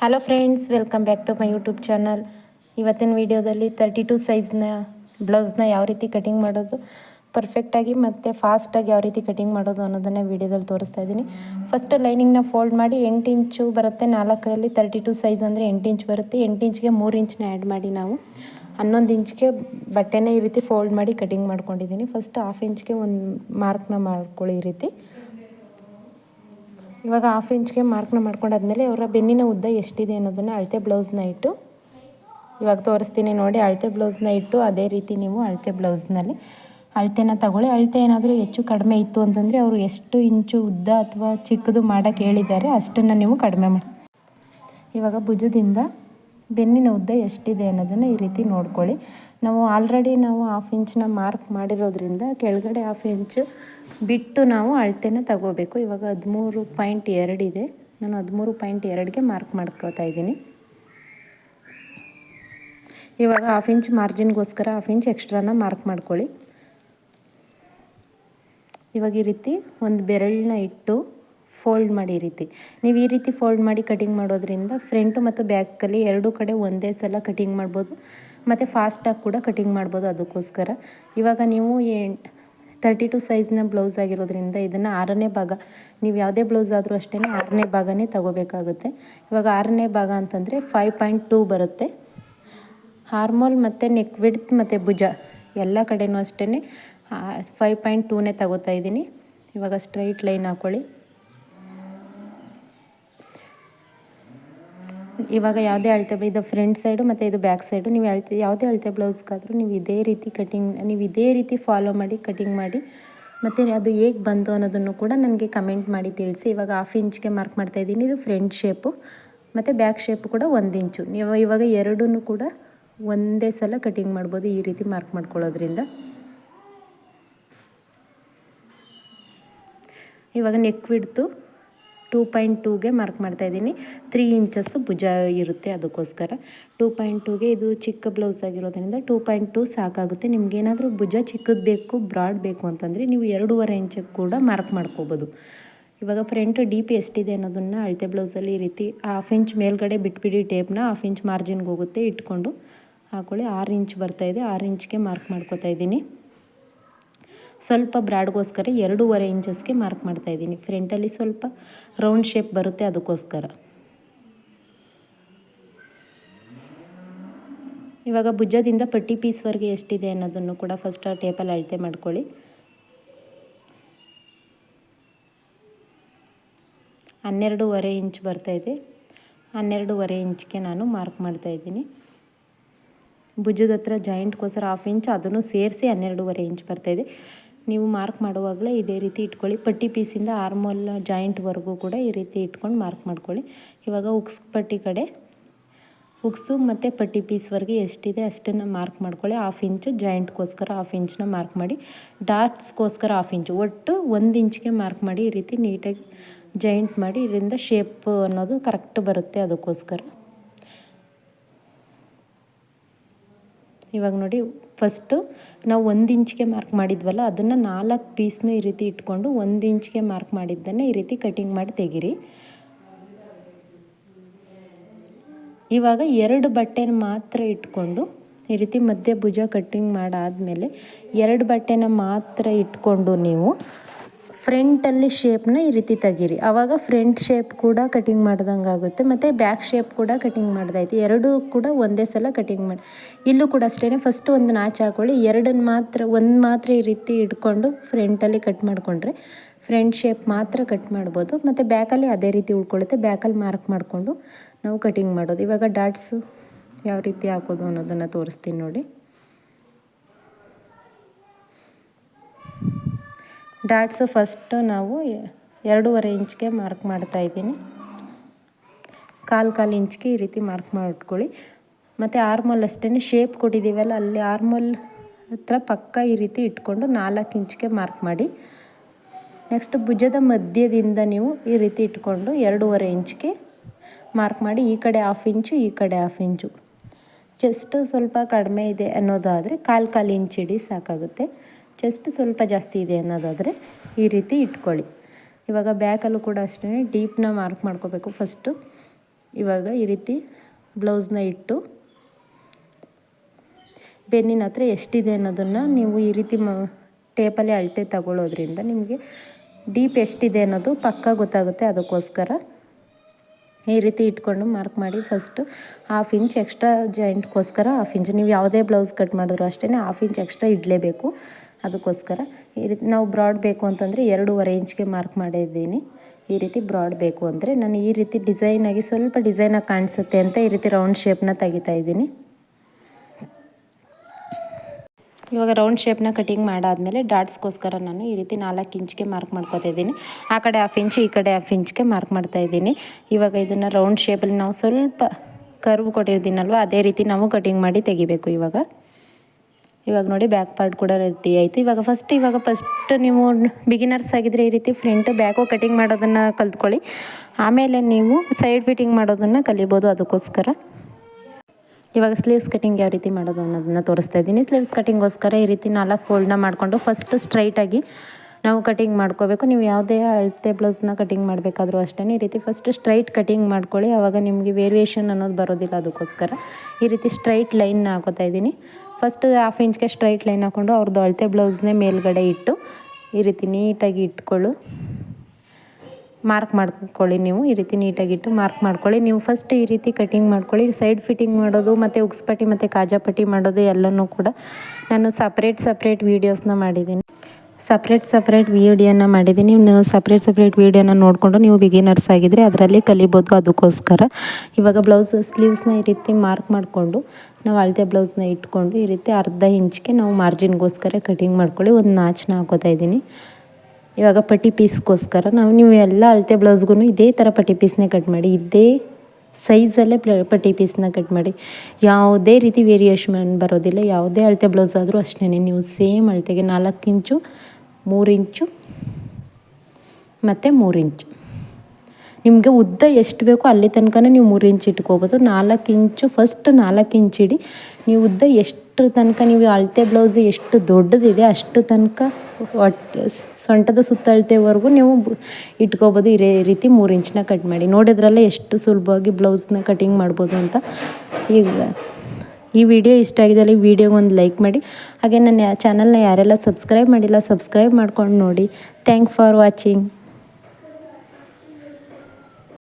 Hello friends welcome back to my YouTube channel ಇವತ್ತಿನ ವಿಡಿಯೋದಲ್ಲಿ thirty to ಸೈಜ್ನ ಬ್ಲೌಸ್ನ ಯಾವ ರೀತಿ ಕಟಿಂಗ್ ಮಾಡೋದು? ಪರ್ಫೆಕ್ಟಾಗಿ ಮತ್ತು ಫಾಸ್ಟಾಗಿ ಯಾವ ರೀತಿ ಕಟಿಂಗ್ ಮಾಡೋದು ಅನ್ನೋದನ್ನು ವೀಡಿಯೋದಲ್ಲಿ ತೋರಿಸ್ತಾ ಇದ್ದೀನಿ. ಫಸ್ಟ್ ಲೈನಿಂಗ್ನ ಫೋಲ್ಡ್ ಮಾಡಿ ಎಂಟು ಇಂಚು ಬರುತ್ತೆ, ನಾಲ್ಕರಲ್ಲಿ ತರ್ಟಿ ಟು ಸೈಜ್ ಅಂದರೆ ಎಂಟು ಇಂಚ್ ಬರುತ್ತೆ. ಎಂಟು ಇಂಚ್ಗೆ ಮೂರು ಇಂಚ್ನ ಆ್ಯಡ್ ಮಾಡಿ ನಾವು. ಹನ್ನೊಂದು ಇಂಚ್ಗೆ ಬಟ್ಟೆನ ಈ ರೀತಿ ಫೋಲ್ಡ್ ಮಾಡಿ ಕಟಿಂಗ್ ಮಾಡ್ಕೊಂಡಿದ್ದೀನಿ. ಫಸ್ಟ್ ಹಾಫ್ ಇಂಚ್ಗೆ ಒಂದು ಮಾರ್ಕ್ನ ಮಾಡ್ಕೊಳ್ಳಿ ಈ ರೀತಿ. ಇವಾಗ ಹಾಫ್ ಇಂಚ್ಗೆ ಮಾರ್ಕ್ನ ಮಾಡ್ಕೊಂಡಾದ್ಮೇಲೆ ಅವರ ಬೆನ್ನಿನ ಉದ್ದ ಎಷ್ಟಿದೆ ಅನ್ನೋದನ್ನು ಅಳತೆ ಬ್ಲೌಸ್ನ ಇಟ್ಟು, ಇವಾಗ ತೋರಿಸ್ತೀನಿ ನೋಡಿ, ಅಳತೆ ಬ್ಲೌಸ್ನ ಇಟ್ಟು ಅದೇ ರೀತಿ ನೀವು ಅಳತೆ ಬ್ಲೌಸ್ನಲ್ಲಿ ಅಳತೆನ ತಗೊಳ್ಳಿ. ಅಳತೆ ಏನಾದರೂ ಹೆಚ್ಚು ಕಡಿಮೆ ಇತ್ತು ಅಂತಂದರೆ ಅವರು ಎಷ್ಟು ಇಂಚು ಉದ್ದ ಅಥವಾ ಚಿಕ್ಕದು ಮಾಡೋಕ್ಕೆ ಹೇಳಿದ್ದಾರೆ, ಅಷ್ಟನ್ನು ನೀವು ಕಡಿಮೆ ಮಾಡಿ ಇವಾಗ ಭುಜದಿಂದ ಬೆನ್ನಿನ ಉದ್ದ ಎಷ್ಟಿದೆ ಅನ್ನೋದನ್ನು ಈ ರೀತಿ ನೋಡ್ಕೊಳ್ಳಿ. ನಾವು ಆಲ್ರೆಡಿ ನಾವು ಹಾಫ್ ಇಂಚನ್ನ ಮಾರ್ಕ್ ಮಾಡಿರೋದ್ರಿಂದ ಕೆಳಗಡೆ ಹಾಫ್ ಇಂಚು ಬಿಟ್ಟು ನಾವು ಅಳತೆನ ತಗೋಬೇಕು. ಇವಾಗ ಹದಿಮೂರು ಪಾಯಿಂಟ್ ಎರಡಿದೆ ನಾನು ಹದಿಮೂರು ಪಾಯಿಂಟ್ ಎರಡಿಗೆ ಮಾರ್ಕ್ ಮಾಡ್ಕೋತಾ ಇದ್ದೀನಿ. ಇವಾಗ ಹಾಫ್ ಇಂಚ್ ಮಾರ್ಜಿನ್ಗೋಸ್ಕರ ಹಾಫ್ ಇಂಚ್ ಎಕ್ಸ್ಟ್ರಾನ ಮಾರ್ಕ್ ಮಾಡ್ಕೊಳ್ಳಿ. ಇವಾಗ ಈ ರೀತಿ ಒಂದು ಬೆರಳನ್ನ ಇಟ್ಟು ಫೋಲ್ಡ್ ಮಾಡಿ ಈ ರೀತಿ. ನೀವು ಈ ರೀತಿ ಫೋಲ್ಡ್ ಮಾಡಿ ಕಟಿಂಗ್ ಮಾಡೋದ್ರಿಂದ ಫ್ರಂಟು ಮತ್ತು ಬ್ಯಾಕಲ್ಲಿ ಎರಡೂ ಕಡೆ ಒಂದೇ ಸಲ ಕಟಿಂಗ್ ಮಾಡ್ಬೋದು. ಮತ್ತು ಫಾಸ್ಟಾಗಿ ಕೂಡ ಕಟಿಂಗ್ ಮಾಡ್ಬೋದು ಅದಕ್ಕೋಸ್ಕರ. ಇವಾಗ ನೀವು ತರ್ಟಿ ಟು ಸೈಜ್ನ ಬ್ಲೌಸ್ ಆಗಿರೋದ್ರಿಂದ ಇದನ್ನು ಆರನೇ ಭಾಗ, ನೀವು ಯಾವುದೇ ಬ್ಲೌಸ್ ಆದರೂ ಅಷ್ಟೇ ಆರನೇ ಭಾಗನೇ ತಗೋಬೇಕಾಗುತ್ತೆ. ಇವಾಗ ಆರನೇ ಭಾಗ ಅಂತಂದರೆ ಫೈವ್ ಪಾಯಿಂಟ್ ಟೂ ಬರುತ್ತೆ. ಹಾರ್ಮೋಲ್ ಮತ್ತು ನೆಕ್ ವಿಡ್ತ್ ಮತ್ತು ಭುಜ ಎಲ್ಲ ಕಡೆಯೂ ಅಷ್ಟೇ ಫೈವ್ ಪಾಯಿಂಟ್ ಟೂನೇ ತಗೋತಾ ಇದ್ದೀನಿ. ಇವಾಗ ಸ್ಟ್ರೈಟ್ ಲೈನ್ ಹಾಕ್ಕೊಳ್ಳಿ ಇವಾಗ ಯಾವುದೇ ಅಳತೆ ಇದು ಫ್ರಂಟ್ ಸೈಡು ಮತ್ತು ಇದು ಬ್ಯಾಕ್ ಸೈಡು ನೀವು ಅಳತೆ ಯಾವುದೇ ಅಳತೆ ಬ್ಲೌಸ್ಗಾದರೂ ನೀವು ಇದೇ ರೀತಿ ಕಟಿಂಗ್ ನೀವು ಇದೇ ರೀತಿ ಫಾಲೋ ಮಾಡಿ ಕಟಿಂಗ್ ಮಾಡಿ ಮತ್ತು ಅದು ಹೇಗೆ ಬಂತು ಅನ್ನೋದನ್ನು ಕೂಡ ನನಗೆ ಕಮೆಂಟ್ ಮಾಡಿ ತಿಳಿಸಿ. ಇವಾಗ ಹಾಫ್ ಇಂಚ್ಗೆ ಮಾರ್ಕ್ ಮಾಡ್ತಾ ಇದ್ದೀನಿ. ಇದು ಫ್ರಂಟ್ ಶೇಪು ಮತ್ತು ಬ್ಯಾಕ್ ಶೇಪ್ ಕೂಡ ಒಂದು ಇಂಚು ನೀವು ಇವಾಗ ಎರಡೂ ಕೂಡ ಒಂದೇ ಸಲ ಕಟಿಂಗ್ ಮಾಡ್ಬೋದು ಈ ರೀತಿ ಮಾರ್ಕ್ ಮಾಡ್ಕೊಳ್ಳೋದ್ರಿಂದ. ಇವಾಗ ನೆಕ್ ಬಿಡ್ತು ಟೂ ಪಾಯಿಂಟ್ ಟೂಗೆ ಮಾರ್ಕ್ ಮಾಡ್ತಾಯಿದ್ದೀನಿ ತ್ರೀ ಇಂಚಸ್ಸು ಭುಜ ಇರುತ್ತೆ ಅದಕ್ಕೋಸ್ಕರ. ಟೂ ಪಾಯಿಂಟ್ ಟೂಗೆ ಇದು ಚಿಕ್ಕ ಬ್ಲೌಸ್ ಆಗಿರೋದ್ರಿಂದ ಟೂ ಪಾಯಿಂಟ್ ಟೂ ಸಾಕಾಗುತ್ತೆ. ನಿಮ್ಗೇನಾದರೂ ಭುಜ ಚಿಕ್ಕದು ಬೇಕು ಬ್ರಾಡ್ ಬೇಕು ಅಂತಂದರೆ ನೀವು ಎರಡೂವರೆ ಇಂಚಿಗೆ ಕೂಡ ಮಾರ್ಕ್ ಮಾಡ್ಕೋಬೋದು. ಇವಾಗ ಫ್ರಂಟ್ ಡಿ ಪಿ ಎಷ್ಟಿದೆ ಅನ್ನೋದನ್ನು ಅಳತೆ ಬ್ಲೌಸಲ್ಲಿ ಈ ರೀತಿ ಹಾಫ್ ಇಂಚ್ ಮೇಲ್ಗಡೆ ಬಿಟ್ಬಿಡಿ ಟೇಪ್ನ ಹಾಫ್ ಇಂಚ್ ಮಾರ್ಜಿನ್ಗೆ ಹೋಗುತ್ತೆ. ಇಟ್ಕೊಂಡು ಹಾಕೊಳ್ಳಿ, ಆರು ಇಂಚ್ ಬರ್ತಾಯಿದೆ ಆರು ಇಂಚ್ಗೆ ಮಾರ್ಕ್ ಮಾಡ್ಕೋತಾ ಇದ್ದೀನಿ. ಸ್ವಲ್ಪ ಬ್ರಾಡ್ಗೋಸ್ಕರ ಎರಡೂವರೆ ಇಂಚಸ್ಗೆ ಮಾರ್ಕ್ ಮಾಡ್ತಾ ಇದ್ದೀನಿ. ಫ್ರಂಟಲ್ಲಿ ಸ್ವಲ್ಪ ರೌಂಡ್ ಶೇಪ್ ಬರುತ್ತೆ ಅದಕ್ಕೋಸ್ಕರ. ಇವಾಗ ಭುಜದಿಂದ ಪಟ್ಟಿ ಪೀಸ್ವರೆಗೆ ಎಷ್ಟಿದೆ ಅನ್ನೋದನ್ನು ಕೂಡ ಫಸ್ಟ್ ಆ ಟೇಪಲ್ಲಿ ಅಳತೆ ಮಾಡ್ಕೊಳ್ಳಿ. ಹನ್ನೆರಡೂವರೆ ಇಂಚ್ ಬರ್ತಾಯಿದೆ ಹನ್ನೆರಡೂವರೆ ಇಂಚ್ಗೆ ನಾನು ಮಾರ್ಕ್ ಮಾಡ್ತಾಯಿದ್ದೀನಿ ಭುಜದ ಹತ್ರ ಜಾಯಿಂಟ್ಗೋಸ್ಕರ ಹಾಫ್ ಇಂಚ್ ಅದನ್ನು ಸೇರಿಸಿ ಹನ್ನೆರಡೂವರೆ ಇಂಚ್ ಬರ್ತಾಯಿದೆ ನೀವು ಮಾರ್ಕ್ ಮಾಡುವಾಗಲೇ ಇದೇ ರೀತಿ ಇಟ್ಕೊಳ್ಳಿ. ಪಟ್ಟಿ ಪೀಸಿಂದ ಆರ್ಮೋಲ್ ಜಾಯಿಂಟ್ವರೆಗೂ ಕೂಡ ಈ ರೀತಿ ಇಟ್ಕೊಂಡು ಮಾರ್ಕ್ ಮಾಡ್ಕೊಳ್ಳಿ. ಇವಾಗ ಉಕ್ಸ್ ಪಟ್ಟಿ ಕಡೆ ಉಕ್ಸು ಮತ್ತು ಪಟ್ಟಿ ಪೀಸ್ವರೆಗೆ ಎಷ್ಟಿದೆ ಅಷ್ಟನ್ನು ಮಾರ್ಕ್ ಮಾಡ್ಕೊಳ್ಳಿ. ಹಾಫ್ ಇಂಚು ಜಾಯಿಂಟ್ಗೋಸ್ಕರ ಹಾಫ್ ಇಂಚನ್ನ ಮಾರ್ಕ್ ಮಾಡಿ ಡಾಟ್ಸ್ಗೋಸ್ಕರ ಹಾಫ್ ಇಂಚು ಒಟ್ಟು ಒಂದು ಇಂಚ್ಗೆ ಮಾರ್ಕ್ ಮಾಡಿ ಈ ರೀತಿ ನೀಟಾಗಿ ಜಾಯಿಂಟ್ ಮಾಡಿ ಇದರಿಂದ ಶೇಪ್ ಅನ್ನೋದು ಕರೆಕ್ಟ್ ಬರುತ್ತೆ ಅದಕ್ಕೋಸ್ಕರ. ಇವಾಗ ನೋಡಿ ಫಸ್ಟು ನಾವು ಒಂದು ಇಂಚ್ಗೆ ಮಾರ್ಕ್ ಮಾಡಿದ್ವಲ್ಲ, ಅದನ್ನು ನಾಲ್ಕು ಪೀಸ್ನು ಈ ರೀತಿ ಇಟ್ಕೊಂಡು ಒಂದು ಇಂಚ್ಗೆ ಮಾರ್ಕ್ ಮಾಡಿದ್ದನ್ನು ಈ ರೀತಿ ಕಟಿಂಗ್ ಮಾಡಿ ತೆಗಿರಿ. ಇವಾಗ ಎರಡು ಬಟ್ಟೆನ ಮಾತ್ರ ಇಟ್ಕೊಂಡು ಈ ರೀತಿ ಮಧ್ಯೆ ಭುಜ ಕಟ್ಟಿಂಗ್ ಮಾಡಾದಮೇಲೆ ಎರಡು ಬಟ್ಟೆನ ಮಾತ್ರ ಇಟ್ಕೊಂಡು ನೀವು ಫ್ರಂಟಲ್ಲಿ ಶೇಪ್ನ ಈ ರೀತಿ ತೆಗೀರಿ. ಆವಾಗ ಫ್ರಂಟ್ ಶೇಪ್ ಕೂಡ ಕಟಿಂಗ್ ಮಾಡ್ದಂಗೆ ಆಗುತ್ತೆ, ಮತ್ತು ಬ್ಯಾಕ್ ಶೇಪ್ ಕೂಡ ಕಟಿಂಗ್ ಮಾಡ್ದಾಯ್ತು. ಎರಡೂ ಕೂಡ ಒಂದೇ ಸಲ ಕಟಿಂಗ್ ಮಾಡಿ, ಇಲ್ಲೂ ಕೂಡ ಅಷ್ಟೇ ಫಸ್ಟ್ ಒಂದು ನಾಚು ಹಾಕೊಳ್ಳಿ ಎರಡನ್ನು ಮಾತ್ರ, ಒಂದು ಮಾತ್ರ ಈ ರೀತಿ ಇಟ್ಕೊಂಡು ಫ್ರಂಟಲ್ಲಿ ಕಟ್ ಮಾಡಿಕೊಂಡ್ರೆ ಫ್ರಂಟ್ ಶೇಪ್ ಮಾತ್ರ ಕಟ್ ಮಾಡ್ಬೋದು. ಮತ್ತು ಬ್ಯಾಕಲ್ಲಿ ಅದೇ ರೀತಿ ಉಳ್ಕೊಳ್ಳುತ್ತೆ ಬ್ಯಾಕಲ್ಲಿ ಮಾರ್ಕ್ ಮಾಡಿಕೊಂಡು ನಾವು ಕಟಿಂಗ್ ಮಾಡೋದು. ಇವಾಗ ಡಾಟ್ಸು ಯಾವ ರೀತಿ ಹಾಕೋದು ಅನ್ನೋದನ್ನು ತೋರಿಸ್ತೀನಿ ನೋಡಿ. ಡಾಟ್ಸು ಫಸ್ಟು ನಾವು ಎರಡೂವರೆ ಇಂಚ್ಗೆ ಮಾರ್ಕ್ ಮಾಡ್ತಾ ಇದ್ದೀನಿ. ಕಾಲು ಕಾಲು ಇಂಚ್ಗೆ ಈ ರೀತಿ ಮಾರ್ಕ್ ಮಾಡಿಟ್ಕೊಳ್ಳಿ ಮತ್ತು ಆರ್ಮೋಲ್ ಅಷ್ಟೇ ಶೇಪ್ ಕೊಟ್ಟಿದ್ದೀವಲ್ಲ, ಅಲ್ಲಿ ಆರ್ಮೋಲ್ ಹತ್ರ ಪಕ್ಕ ಈ ರೀತಿ ಇಟ್ಕೊಂಡು ನಾಲ್ಕು ಇಂಚ್ಗೆ ಮಾರ್ಕ್ ಮಾಡಿ. ನೆಕ್ಸ್ಟ್ ಭುಜದ ಮಧ್ಯದಿಂದ ನೀವು ಈ ರೀತಿ ಇಟ್ಕೊಂಡು ಎರಡೂವರೆ ಇಂಚ್ಗೆ ಮಾರ್ಕ್ ಮಾಡಿ, ಈ ಕಡೆ ಹಾಫ್ ಇಂಚು, ಈ ಕಡೆ ಹಾಫ್ ಇಂಚು. ಚೆಸ್ಟ್ ಸ್ವಲ್ಪ ಕಡಿಮೆ ಇದೆ ಅನ್ನೋದಾದರೆ ಕಾಲು ಕಾಲು ಇಂಚ್ ಇಡಿ ಸಾಕಾಗುತ್ತೆ. ಚೆಸ್ಟ್ ಸ್ವಲ್ಪ ಜಾಸ್ತಿ ಇದೆ ಅನ್ನೋದಾದರೆ ಈ ರೀತಿ ಇಟ್ಕೊಳ್ಳಿ. ಇವಾಗ ಬ್ಯಾಕಲ್ಲೂ ಕೂಡ ಅಷ್ಟೇ ಡೀಪ್ನ ಮಾರ್ಕ್ ಮಾಡ್ಕೋಬೇಕು ಫಸ್ಟು ಇವಾಗ ಈ ರೀತಿ ಬ್ಲೌಸ್ನ ಇಟ್ಟು ಬೆನ್ನಿನ ಹತ್ರ ಎಷ್ಟಿದೆ ಅನ್ನೋದನ್ನು ನೀವು ಈ ರೀತಿ ಮ ಟೇಪಲ್ಲಿ ಅಳತೆ ತಗೊಳ್ಳೋದ್ರಿಂದ ನಿಮಗೆ ಡೀಪ್ ಎಷ್ಟಿದೆ ಅನ್ನೋದು ಪಕ್ಕ ಗೊತ್ತಾಗುತ್ತೆ. ಅದಕ್ಕೋಸ್ಕರ ಈ ರೀತಿ ಇಟ್ಕೊಂಡು ಮಾರ್ಕ್ ಮಾಡಿ ಫಸ್ಟು ಹಾಫ್ ಇಂಚ್ ಎಕ್ಸ್ಟ್ರಾ ಜಾಯಿಂಟ್ಗೋಸ್ಕರ ಹಾಫ್ ಇಂಚ್ ನೀವು ಯಾವುದೇ ಬ್ಲೌಸ್ ಕಟ್ ಮಾಡಿದ್ರು ಅಷ್ಟೇ ಹಾಫ್ ಇಂಚ್ ಎಕ್ಸ್ಟ್ರಾ ಇಡಲೇಬೇಕು. ಅದಕ್ಕೋಸ್ಕರ ಈ ರೀತಿ ನಾವು ಬ್ರಾಡ್ ಬೇಕು ಅಂತಂದರೆ ಎರಡೂವರೆ ಇಂಚ್ಗೆ ಮಾರ್ಕ್ ಮಾಡಿದ್ದೀನಿ. ಈ ರೀತಿ ಬ್ರಾಡ್ ಬೇಕು ಅಂದರೆ ನಾನು ಈ ರೀತಿ ಡಿಸೈನಾಗಿ ಸ್ವಲ್ಪ ಡಿಸೈನಾಗಿ ಕಾಣಿಸುತ್ತೆ ಅಂತ ಈ ರೀತಿ ರೌಂಡ್ ಶೇಪ್ನ ತೆಗಿತಾ ಇದ್ದೀನಿ. ಇವಾಗ ರೌಂಡ್ ಶೇಪ್ನ ಕಟಿಂಗ್ ಮಾಡಾದಮೇಲೆ ಡಾಟ್ಸ್ಗೋಸ್ಕರ ನಾನು ಈ ರೀತಿ ನಾಲ್ಕು ಇಂಚ್ಗೆ ಮಾರ್ಕ್ ಮಾಡ್ಕೊತಾ ಇದ್ದೀನಿ. ಆ ಕಡೆ ಹಾಫ್ ಇಂಚ್ ಈ ಕಡೆ ಹಾಫ್ ಇಂಚ್ಗೆ ಮಾರ್ಕ್ ಮಾಡ್ತಾ ಇದ್ದೀನಿ. ಇವಾಗ ಇದನ್ನು ರೌಂಡ್ ಶೇಪಲ್ಲಿ ನಾವು ಸ್ವಲ್ಪ ಕರ್ವ್ ಕೊಟ್ಟಿರ್ತೀನಲ್ವ, ಅದೇ ರೀತಿ ನಾವು ಕಟಿಂಗ್ ಮಾಡಿ ತೆಗಿಬೇಕು ಇವಾಗ. ಇವಾಗ ನೋಡಿ ಬ್ಯಾಕ್ ಪಾರ್ಟ್ ಕೂಡ ರೆಡಿ ಆಯಿತು. ಇವಾಗ ಫಸ್ಟ್ ಇವಾಗ ಫಸ್ಟ್ ನೀವು ಬಿಗಿನರ್ಸ್ ಆಗಿದ್ರೆ ಈ ರೀತಿ ಫ್ರಂಟ್ ಬ್ಯಾಕು ಕಟಿಂಗ್ ಮಾಡೋದನ್ನು ಕಲ್ತ್ಕೊಳ್ಳಿ. ಆಮೇಲೆ ನೀವು ಸೈಡ್ ಫಿಟ್ಟಿಂಗ್ ಮಾಡೋದನ್ನು ಕಲಿಬೋದು ಅದಕ್ಕೋಸ್ಕರ. ಇವಾಗ ಸ್ಲೀವ್ಸ್ ಕಟಿಂಗ್ ಯಾವ ರೀತಿ ಮಾಡೋದು ಅನ್ನೋದನ್ನ ತೋರಿಸ್ತಾ ಇದ್ದೀನಿ. ಸ್ಲೀವ್ಸ್ ಕಟಿಂಗೋಸ್ಕರ ಈ ರೀತಿ ನಾಲ್ಕು ಫೋಲ್ಡ್ನ ಮಾಡಿಕೊಂಡು ಫಸ್ಟ್ ಸ್ಟ್ರೈಟಾಗಿ ನಾವು ಕಟಿಂಗ್ ಮಾಡ್ಕೋಬೇಕು. ನೀವು ಯಾವುದೇ ಅಳತೆ ಬ್ಲೌಸ್ನ ಕಟಿಂಗ್ ಮಾಡಬೇಕಾದ್ರೂ ಅಷ್ಟೇ. ಈ ರೀತಿ ಫಸ್ಟ್ ಸ್ಟ್ರೈಟ್ ಕಟಿಂಗ್ ಮಾಡ್ಕೊಳ್ಳಿ. ಆವಾಗ ನಿಮಗೆ ವೇರಿಯೇಷನ್ ಅನ್ನೋದು ಬರೋದಿಲ್ಲ ಅದಕ್ಕೋಸ್ಕರ. ಈ ರೀತಿ ಸ್ಟ್ರೈಟ್ ಲೈನ್ನ ಹಾಕೋತಾ ಇದ್ದೀನಿ. ಫಸ್ಟ್ ಹಾಫ್ ಇಂಚ್ಗೆ ಸ್ಟ್ರೈಟ್ ಲೈನ್ ಹಾಕ್ಕೊಂಡು ಅವ್ರದ್ದು ಅಳತೆ ಬ್ಲೌಸ್ನೇ ಮೇಲ್ಗಡೆ ಇಟ್ಟು ಈ ರೀತಿ ನೀಟಾಗಿ ಇಟ್ಕೊಳ್ಳು. ಮಾರ್ಕ್ ಮಾಡ್ಕೊಳ್ಳಿ ನೀವು. ಈ ರೀತಿ ನೀಟಾಗಿಟ್ಟು ಮಾರ್ಕ್ ಮಾಡ್ಕೊಳ್ಳಿ. ನೀವು ಫಸ್ಟ್ ಈ ರೀತಿ ಕಟಿಂಗ್ ಮಾಡ್ಕೊಳ್ಳಿ. ಸೈಡ್ ಫಿಟ್ಟಿಂಗ್ ಮಾಡೋದು ಮತ್ತು ಉಕ್ಸ್ಪಟ್ಟಿ ಮತ್ತು ಕಾಜಾಪಟ್ಟಿ ಮಾಡೋದು ಎಲ್ಲನೂ ಕೂಡ ನಾನು ಸಪ್ರೇಟ್ ಸಪ್ರೇಟ್ ವೀಡಿಯೋಸ್ನ ಮಾಡಿದ್ದೀನಿ. ಸಪ್ರೇಟ್ ಸಪ್ರೇಟ್ ವಿಡಿಯೋನ ಮಾಡಿದ್ದೀನಿ ನೀವು ಸಪ್ರೇಟ್ ಸಪ್ರೇಟ್ ವಿಡಿಯೋನ ನೋಡಿಕೊಂಡು ನೀವು ಬಿಗಿನರ್ಸ್ ಆಗಿದ್ದರೆ ಅದರಲ್ಲಿ ಕಲಿಬೋದು ಅದಕ್ಕೋಸ್ಕರ. ಇವಾಗ ಬ್ಲೌಸ್ ಸ್ಲೀವ್ಸ್ನ ಈ ರೀತಿ ಮಾರ್ಕ್ ಮಾಡಿಕೊಂಡು ನಾವು ಅಳತೆ ಬ್ಲೌಸ್ನ ಇಟ್ಕೊಂಡು ಈ ರೀತಿ ಅರ್ಧ ಇಂಚ್ಗೆ ನಾವು ಮಾರ್ಜಿನ್ಗೋಸ್ಕರ ಕಟಿಂಗ್ ಮಾಡ್ಕೊಳ್ಳಿ. ಒಂದು ನಾಚನ ಹಾಕೋತಾ ಇದ್ದೀನಿ. ಇವಾಗ ಪಟ್ಟಿ ಪೀಸ್ಗೋಸ್ಕರ ನಾವು ನೀವು ಎಲ್ಲ ಅಳತೆ ಬ್ಲೌಸ್ಗೂ ಇದೇ ಥರ ಪಟ್ಟಿ ಪೀಸ್ನೇ ಕಟ್ ಮಾಡಿ. ಇದೇ ಸೈಜಲ್ಲೇ ಪಟ್ಟಿ ಪೀಸ್ನ ಕಟ್ ಮಾಡಿ. ಯಾವುದೇ ರೀತಿ ವೇರಿಯೇಷನ್ ಬರೋದಿಲ್ಲ. ಯಾವುದೇ ಅಳತೆ ಬ್ಲೌಸ್ ಆದರೂ ಅಷ್ಟೇ ನೀವು ಸೇಮ್ ಅಳತೆಗೆ ನಾಲ್ಕು ಇಂಚು, ಮೂರು ಇಂಚು, ಮತ್ತು ಮೂರು ಇಂಚು. ನಿಮಗೆ ಉದ್ದ ಎಷ್ಟು ಬೇಕೋ ಅಲ್ಲಿ ತನಕ ನೀವು ಮೂರು ಇಂಚು ಇಟ್ಕೋಬೋದು. ನಾಲ್ಕು ಇಂಚು ಫಸ್ಟ್ ನಾಲ್ಕು ಇಂಚು ಇಡಿ. ನೀವು ಉದ್ದ ಎಷ್ಟು ತನಕ ನೀವು ಅಳತೆ ಬ್ಲೌಸ್ ಎಷ್ಟು ದೊಡ್ಡದಿದೆ ಅಷ್ಟು ತನಕ ಒಟ್ಟು ಸೊಂಟದ ಸುತ್ತಳತೆವರೆಗೂ ನೀವು ಇಟ್ಕೋಬೋದು ಇದೇ ರೀತಿ ಮೂರು ಇಂಚನ್ನ ಕಟ್ ಮಾಡಿ. ನೋಡಿದ್ರಲ್ಲ ಎಷ್ಟು ಸುಲಭವಾಗಿ ಬ್ಲೌಸ್ನ ಕಟಿಂಗ್ ಮಾಡ್ಬೋದು ಅಂತ. ಈಗ ಈ ವಿಡಿಯೋ ಇಷ್ಟ ಆಗಿದ್ದಲ್ಲಿ ವಿಡಿಯೋಗೆ ಒಂದು ಲೈಕ್ ಮಾಡಿ. ಹಾಗೆ ನನ್ನ ಚಾನಲ್ನ ಯಾರೆಲ್ಲ ಸಬ್ಸ್ಕ್ರೈಬ್ ಮಾಡಿಲ್ಲ ಸಬ್ಸ್ಕ್ರೈಬ್ ಮಾಡ್ಕೊಂಡು ನೋಡಿ. Thank for watching